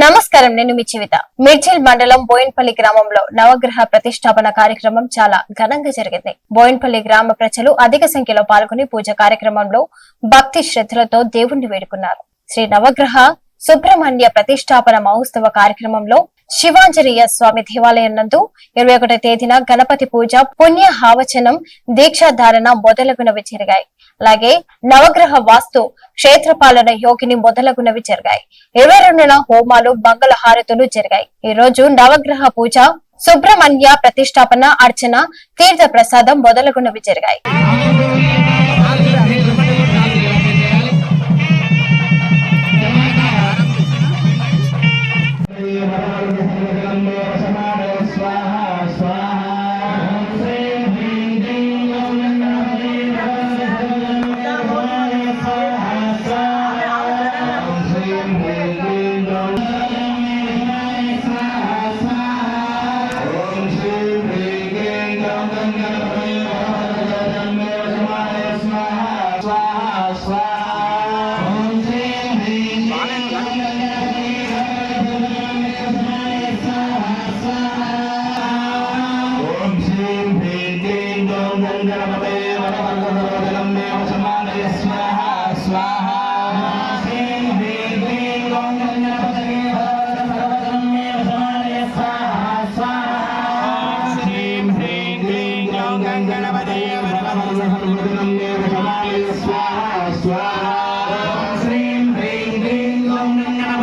నమస్కారం నేను మీ చివిత. మిర్చిల్ మండలం బోయిన్పల్లి గ్రామంలో నవగ్రహ ప్రతిష్టాపన కార్యక్రమం చాలా ఘనంగా జరిగింది. బోయిన్పల్లి గ్రామ ప్రజలు అధిక సంఖ్యలో పాల్గొని పూజ కార్యక్రమంలో భక్తి శ్రద్ధలతో దేవుణ్ణి వేడుకున్నారు. శ్రీ నవగ్రహ సుబ్రహ్మణ్య ప్రతిష్టాపన మహోత్సవ కార్యక్రమంలో శివాంజనేయ స్వామి దేవాలయం నందు ఇరవై ఒకటో తేదీన గణపతి పూజ పుణ్య హావచనం దీక్షాధారణ మొదలగునవి జరిగాయి. అలాగే నవగ్రహ వాస్తు క్షేత్రపాలన యోగిని మొదలగునవి జరిగాయి. ఇరవై రెండున హోమాలు మంగళ హారతులు జరిగాయి. ఈ రోజు నవగ్రహ పూజ సుబ్రహ్మణ్య ప్రతిష్టాపన అర్చన తీర్థ ప్రసాదం మొదలగునవి జరిగాయి.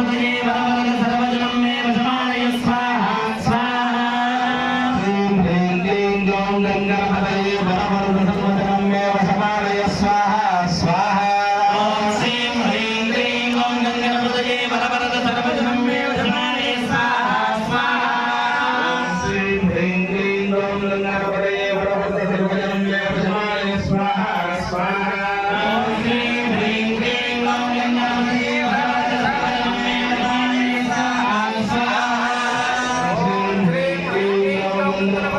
भगवते Thank you.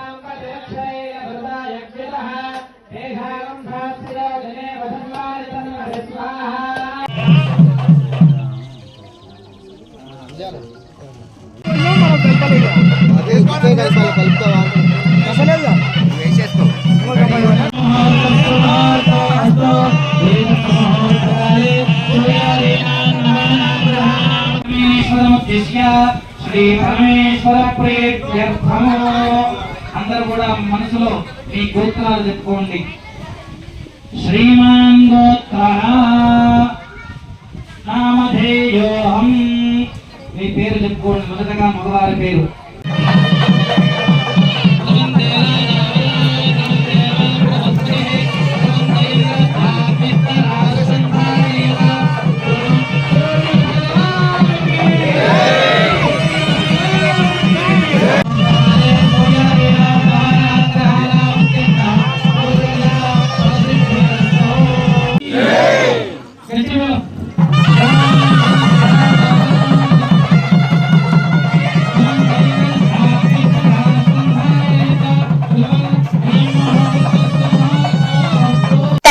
కలుపుతావా వేసేసుకో శ్రీ పరమేశ్వర ప్రీత్యర్థము అందరూ కూడా మనసులో మీ గోత్రాలు చెప్పుకోండి. శ్రీమాన్ గోత్ర నామధేయోహం. మీ పేరు చెప్పుకోండి. మొదటగా మగవారి పేరు.